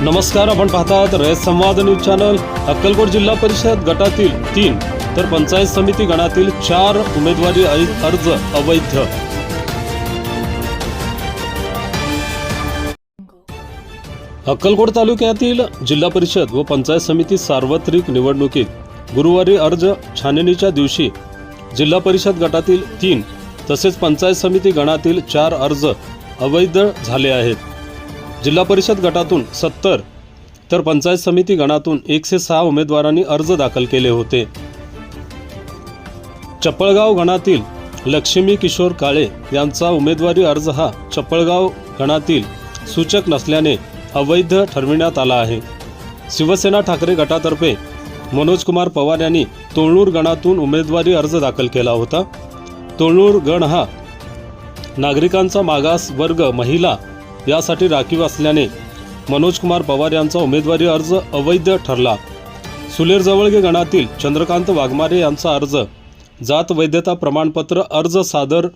नमस्कार आपण पाहतात रयत संवाद न्यूज चॅनल. अक्कलकोट जिल्हा परिषद गटातील तीन तर पंचायत समिती गणातील चार उमेदवारी अर्ज अवैध. अक्कलकोट तालुक्यातील जिल्हा परिषद व पंचायत समिती सार्वत्रिक निवडणुकीत गुरुवारी अर्ज छाननीच्या दिवशी जिल्हा परिषद गटातील तीन तसेच पंचायत समिती गणातील चार अर्ज अवैध झाले आहेत. जिल्हा परिषद गटातून सत्तर तर पंचायत समिती गणातून एकशे सहा उमेदवारांनी अर्ज दाखल केले होते. चपळगाव गणातील लक्ष्मी किशोर काळे यांचा उमेदवारी अर्ज हा चपळगाव गणातील सूचक नसल्याने अवैध ठरविण्यात आला आहे. शिवसेना ठाकरे गटातर्फे मनोज कुमार पवार यांनी तोळणूर गणातून उमेदवारी अर्ज दाखल केला होता. तोळणूर गण हा नागरिकांचा मागास वर्ग महिला यासाठी राखीव असल्याने मनोज कुमार पवार यांचा उमेदवारी अर्ज अवैध ठरला. सुलेर जवळगे गणातील चंद्रकांत वाघमारे यांचा अर्ज जात वैधता प्रमाणपत्र अर्ज सादर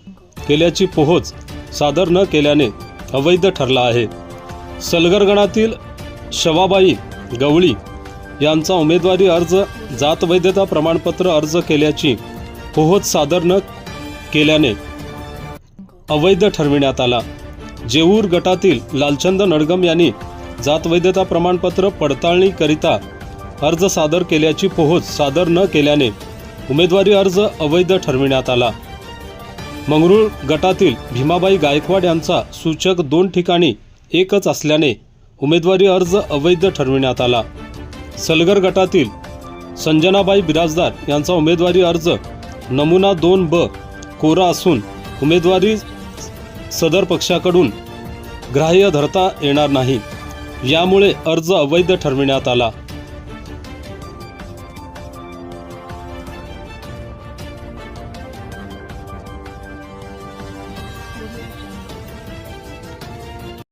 केल्याची पोहोच सादर न केल्याने अवैध ठरला आहे. सलगरगणातील शवाबाई गवळी यांचा उमेदवारी अर्ज जात वैधता प्रमाणपत्र अर्ज केल्याची पोहोच सादर न केल्याने अवैध ठरविण्यात आला. जेऊर गटातील लालचंद नडगम यांनी जात वैधता प्रमाणपत्र पडताळणीकरिता अर्ज सादर केल्याची पोहोच सादर न केल्याने उमेदवारी अर्ज अवैध ठरविण्यात आला. मंगरुळ गटातील भीमाबाई गायकवाड यांचा सूचक दोन ठिकाणी एकच असल्याने उमेदवारी अर्ज अवैध ठरविण्यात आला. सलगर गटातील संजनाबाई बिराजदार यांचा उमेदवारी अर्ज नमुना दोन ब कोरा असून उमेदवारी सदर पक्षाकडून ग्राह्य धरता येणार नाही. यामुळे अर्ज अवैध ठरविण्यात आला.